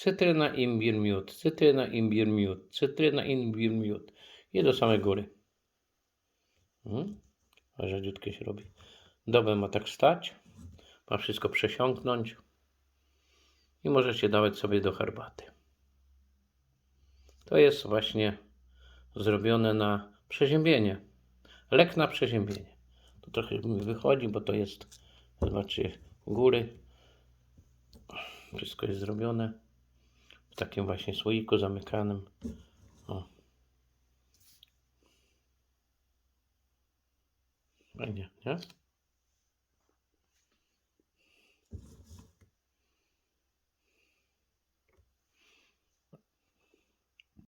Cytryna, imbir, miód. Cytryna, imbir, miód. Cytryna, imbir, miód. I do samej góry. A rzadziutkie się robi. Dobę ma tak stać. Ma wszystko przesiąknąć. I możecie dawać sobie do herbaty. To jest właśnie zrobione na przeziębienie. Lek na przeziębienie. To trochę mi wychodzi, bo to jest, zobaczcie, u góry. Wszystko jest zrobione takim właśnie słoiku zamykanym. O. Fajnie, nie?